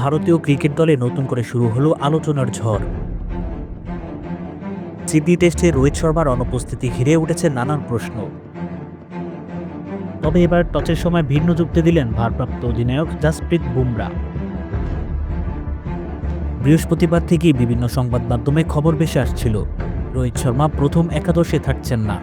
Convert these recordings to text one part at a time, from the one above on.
ভারতীয় ক্রিকেট দলে নতুন করে শুরু হলো আলোচনার ঝড়। সিডনি টেস্টে রোহিত শর্মার অনুপস্থিতি ঘিরে উঠেছে নানান প্রশ্ন। তবে এবার টচের সময় ভিন্ন যুক্তি দিলেন ভারপ্রাপ্ত অধিনায়ক জাসপ্রীত বুমরা। বৃহস্পতিবার থেকেই বিভিন্ন সংবাদ মাধ্যমে খবর ভেসে আসছিল, রোহিত শর্মা প্রথম একাদশে থাকছেন না।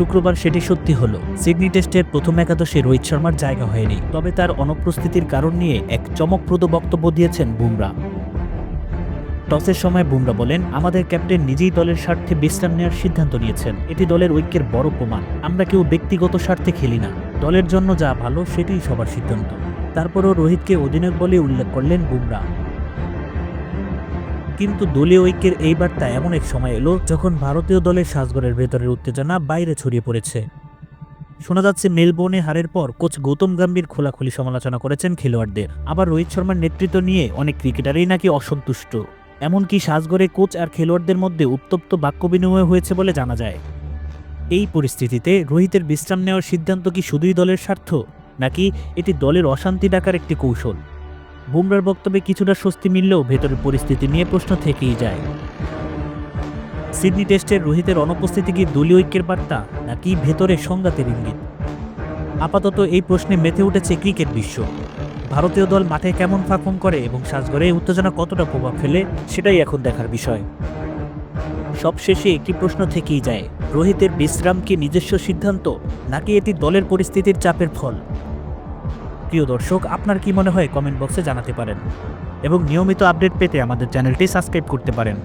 শুক্রবার সেটি সত্যি হলো। সিডনি টেস্টের প্রথম একাদশে রোহিত শর্মার জায়গা হয়নি, তবে তার অনুপস্থিতির কারণ নিয়ে এক চমকপ্রদ বক্তব্য দিয়েছেন বুমরা। টসের সময় বুমরা বলেন, আমাদের ক্যাপ্টেন নিজেই দলের স্বার্থে বিশ্রাম নেওয়ার সিদ্ধান্ত নিয়েছেন। এটি দলের ঐক্যের বড় প্রমাণ। আমরা কেউ ব্যক্তিগত স্বার্থে খেলি না। দলের জন্য যা ভালো, সেটাই সবার সিদ্ধান্ত। তারপরও রোহিতকে অধিনায়ক বলে উল্লেখ করলেন বুমরা। কিন্তু দলীয় ঐক্যের এই বার্তা এমন এক সময় এলো যখন ভারতীয় দলের সাজগরের ভেতরের উত্তেজনা বাইরে ছড়িয়ে পড়েছে। শোনা যাচ্ছে, মেলবোর্নে হারের পর কোচ গৌতম গম্ভীর খোলাখুলি সমালোচনা করেছেন খেলোয়াড়দের। আবার রোহিত শর্মার নেতৃত্ব নিয়ে অনেক ক্রিকেটারই নাকি অসন্তুষ্ট। এমনকি সাজগরে কোচ আর খেলোয়াড়দের মধ্যে উত্তপ্ত বাক্য বিনিময় হয়েছে বলে জানা যায়। এই পরিস্থিতিতে রোহিতের বিশ্রাম নেওয়ার সিদ্ধান্ত কি শুধুই দলের স্বার্থ? নাকি এটি দলের অশান্তি ডাকার একটি কৌশল? বুমরার বক্তব্যে কিছুটা স্বস্তি মিললেও ভেতরের পরিস্থিতি নিয়ে প্রশ্ন থেকেই যায়। সিডনি টেস্টের রোহিতের অনুপস্থিতি কি দলীয় ঐক্যের বার্তা, নাকি ভেতরে সংঘাতের ইঙ্গিত? আপাতত এই প্রশ্নে মেতে উঠেছে ক্রিকেট বিশ্ব। ভারতীয় দল মাঠে কেমন পারফর্ম করে এবং সাজগরে উত্তেজনা কতটা প্রভাব ফেলে, সেটাই এখন দেখার বিষয়। সবশেষে একটি প্রশ্ন থেকেই যায়, রোহিতের বিশ্রাম কি নিজস্ব সিদ্ধান্ত, নাকি এটি দলের পরিস্থিতির চাপের ফল? প্রিয় দর্শক, আপনার কি মনে হয় কমেন্ট বক্সে জানাতে পারেন। এবং নিয়মিত আপডেট পেতে আমাদের চ্যানেলটি সাবস্ক্রাইব করতে পারেন।